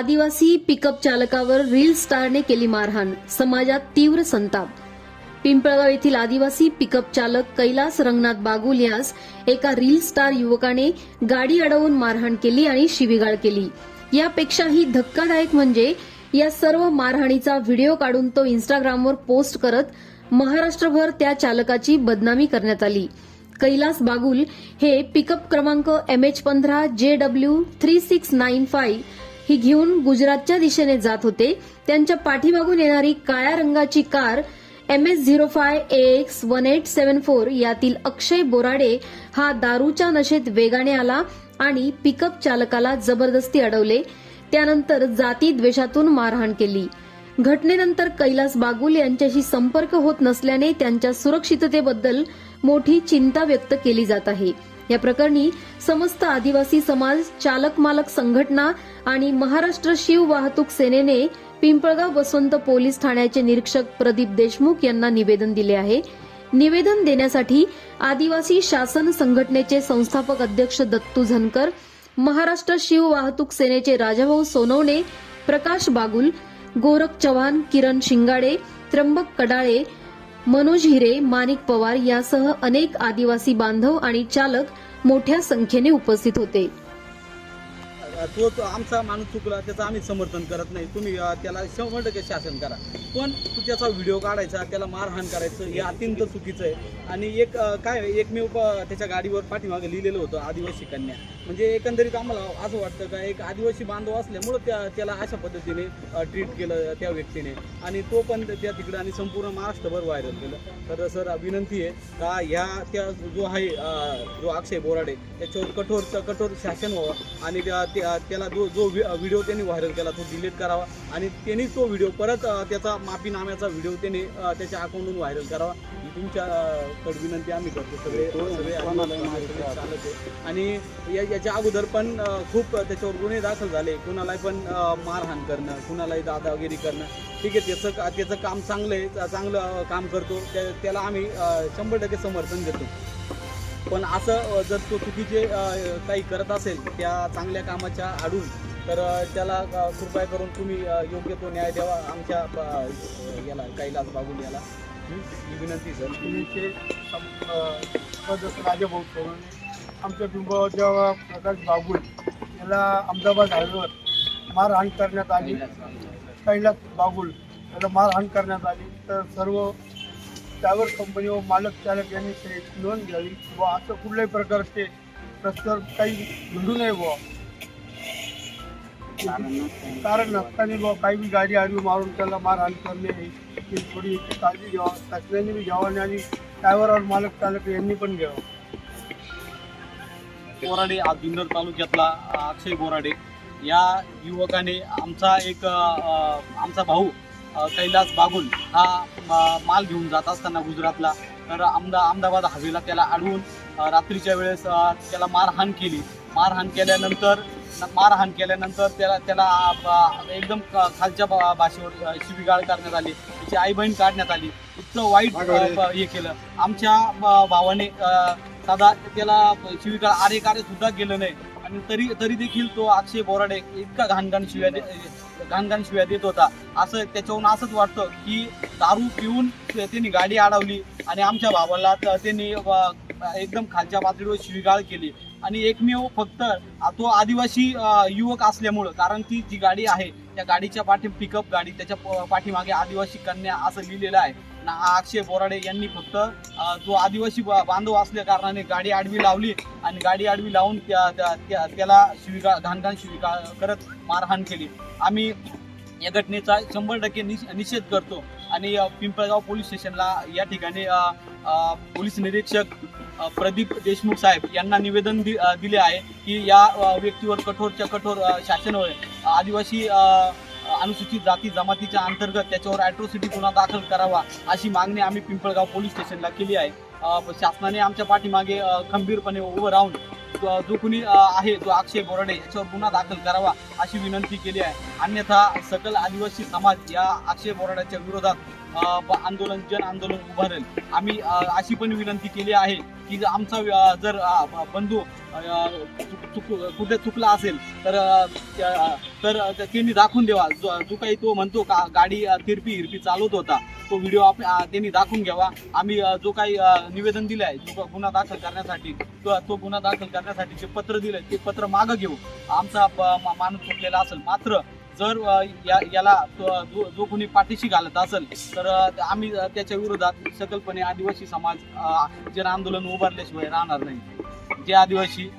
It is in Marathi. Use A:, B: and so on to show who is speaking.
A: आदिवासी पिकअप चालकावर रील स्टारने केली मारहाण. समाजात तीव्र संताप. पिंपळगाव येथील आदिवासी पिकअप चालक कैलास रंगनाथ बागुल यास एका रील स्टार युवकाने गाडी अडवून मारहाण केली आणि शिवीगाळ केली. यापेक्षाही धक्कादायक म्हणजे या सर्व मारहाणीचा व्हिडिओ काढून तो इंस्टाग्रामवर पोस्ट करत महाराष्ट्रभर त्या चालकाची बदनामी करण्यात आली. कैलास बागुल हे पिकअप क्रमांक एम एच पंधरा J W three six nine five ही घेऊन गुजरातच्या दिशेने जात होते. त्यांच्या पाठीमागून येणारी काळ्या रंगाची car M S zero five X one eight seven four यातील अक्षय बोराडे हा दारूच्या नशेत वेगाने आला आणि पिकअप चालकाला जबरदस्ती अडवले. त्यानंतर जाती द्वेषातून मारहाण केली. घटनेनंतर कैलास बागुल यांच्याशी संपर्क होत नसल्याने त्यांच्या सुरक्षिततेबद्दल मोठी चिंता व्यक्त केली जात आहे. या प्रकरणी समस्त आदिवासी समाज चालक मालक संघटना आणि महाराष्ट्र शिव वाहतूक सेनेने पिंपळगाव वसंत पोलीस ठाण्याचे निरीक्षक प्रदीप देशमुख यांना निवेदन दिले आहे. निवेदन देण्यासाठी आदिवासी शासन संघटनेचे संस्थापक अध्यक्ष दत्तू झनकर महाराष्ट्र शिव वाहतूक सेनेचे राजाभाऊ सोनवणे प्रकाश बागुल गोरख चव्हाण किरण शिंगाडे त्र्यंबक कडाळे मनोज हिरे माणिक पवार यासह अनेक आदिवासी बांधव आणि चालक मोठ्या संख्येने उपस्थित होते.
B: तो तो आमचा माणूस चुकला त्याचं आम्ही समर्थन करत नाही. तुम्ही त्याला शंभर टक्के शासन करा. पण तू त्याचा व्हिडिओ काढायचा त्याला मारहाण करायचं हे अत्यंत चुकीचं आहे. आणि एक काय एकमेव प- त्याच्या गाडीवर पाठीमागे लिहिलेलं होतं आदिवासी कन्या. म्हणजे एकंदरीत आम्हाला असं वाटतं का एक आदिवासी बांधव असल्यामुळं त्या त्याला अशा पद्धतीने ट्रीट केलं त्या व्यक्तीने. आणि तो पण त्या तिकडं आणि संपूर्ण महाराष्ट्रभर व्हायरल केलं. तर सर विनंती आहे का ह्या त्या जो आहे जो अक्षय बोराडे त्याच्यावर कठोर कठोर शासन व्हावं. आणि त्या- त्या- त्याला जो जो व्हिडिओ त्यांनी व्हायरल केला तो डिलीट करावा. आणि त्यांनी तो व्हिडिओ परत त्याचा माफीनाम्याचा व्हिडिओ त्यांनी त्याच्या अकाउंटवरून व्हायरल करावा. ही तुमच्या विनंती आम्ही करतो. सगळे सगळे आहे आणि या- याच्या अगोदर पण खूप त्याच्यावर गुन्हे दाखल झाले. कुणालाही पण मारहाण करणं कुणालाही दादागिरी करणं. ठीक आहे त्याचं त्याचं काम चांगलं आहे चांगलं काम करतो. त्या- त्याला आम्ही शंभर टक्के समर्थन देतो. पण असं जर तो चुकीचे काही करत असेल त्या चांगल्या कामाच्या आडून तर त्याला कृपया करून तुम्ही योग्य तो न्याय द्यावा आमच्या याला कैलास बागुल याला. हं? विनंती सर.
C: पुण्याचे राजाभाऊ सोनवणे आमच्या पिंपळगावच्या प्रकाश बागुल याला अहमदाबाद हायवेवर मारहाण करण्यात आली. कैलास बागुल याला मारहाण करण्यात आली. तर सर्व ट्रॅव्हल कंपनी व मालक चालक यांनी ते नोंद घ्यावी व असं कुठल्याही प्रकारचे रस्त्यावर काही घडू नये बुवा. कारण नसताना बुवा काही बी गाडी आडवी मारून त्याला मारहाण करणे ही थोडी काळजी घ्यावा शासनाने बी घ्यावा आणि ड्रायव्हर और मालक चालक यांनी पण घ्यावं.
B: बोराडे आज जुन्नर तालुक्यातला अक्षय बोराडे. या युवकाने आमचा एक आमचा भाऊ कैलास बागुल हा माल घेऊन जात असताना गुजरातला तर अहमदा अहमदाबाद हवेला त्याला अडवून रात्रीच्या वेळेस त्याला मारहाण केली. मारहाण केल्यानंतर मारहाण केल्यानंतर त्याला त्याला एकदम खालच्या भाषेवर अ, शिवीगाळ करण्यात आली. त्याची आई बहीण काढण्यात आली. इतकं वाईट हे केलं. आमच्या भावाने साधा त्याला शिवीगाळ आरे कार्य सुद्धा केलं नाही. आणि तरी तरी देखील तो अक्षय बोराडे इतका घाणघाण शिव्या घाणघाण शिव्या देत होता. असं त्याच्यावरून असंच वाटतं की दारू पिऊन त्यांनी गाडी अडवली आणि आमच्या भावाला त्यांनी एकदम खालच्या पातळीवर शिवीगाळ केली. आणि एकमेव फक्त तो आदिवासी युवक असल्यामुळं कारण ती जी गाडी आहे त्या गाडीच्या पाठी पिकअप गाडी त्याच्या प- पाठीमागे आदिवासी कन्या असं लिहिलेलं आहे. ना अक्षय बोराडे यांनी फक्त जो आदिवासी बांधव असल्या कारणाने गाडी आडवी लावली आणि गाडी आडवी लावून त्या त्या- त्या- त्याला शिविका घाणघाण शिविका करत मारहाण केली. आम्ही या घटनेचा शंभर टक्के निष- निषेध करतो आणि पिंपळगाव पोलीस स्टेशनला या ठिकाणी पोलीस निरीक्षक प्रदीप देशमुख साहेब यांना निवेदन दि दिले आहे की या व्यक्तीवर कठोरच्या कठोर शासन होईल आदिवासी अनुसूचित जाती जमातीच्या अंतर्गत त्याच्यावर ॲट्रोसिटी गुन्हा दाखल करावा अशी मागणी आम्ही पिंपळगाव पोलीस स्टेशनला केली आहे. शासनाने आमच्या पाठीमागे खंबीरपणे उभं राहून जो कुणी आहे जो अक्षय बोराडे याच्यावर गुन्हा दाखल करावा अशी विनंती केली आहे. अन्यथा सकल आदिवासी समाज या अक्षय बोराड्याच्या विरोधात आंदोलन जन आंदोलन उभारेल आम्ही अशी पण विनंती केली आहे की जर आमचा जर बंधू चुक- चुक- कुठे चुकला असेल तर तर त्यांनी दाखवून द्यावा. जो जो काही तो म्हणतो का गाडी तिरपी हिरपी चालवत होता तो व्हिडिओ आप त्यांनी दाखवून घ्यावा. आम्ही जो काही निवेदन दिलं आहे जो गुन्हा दाखल करण्यासाठी तो तो गुन्हा दाखल करण्यासाठी जे पत्र दिलं ते पत्र मागं घेऊ आमचा प- मा- माणूस चुकलेला असेल. मात्र जर या- याला जो जो कोणी पाठीशी घालत असेल तर आम्ही त्याच्या विरोधात सकलपणे आदिवासी समाज जन आंदोलन उभारल्याशिवाय राहणार नाही. जे आदिवासी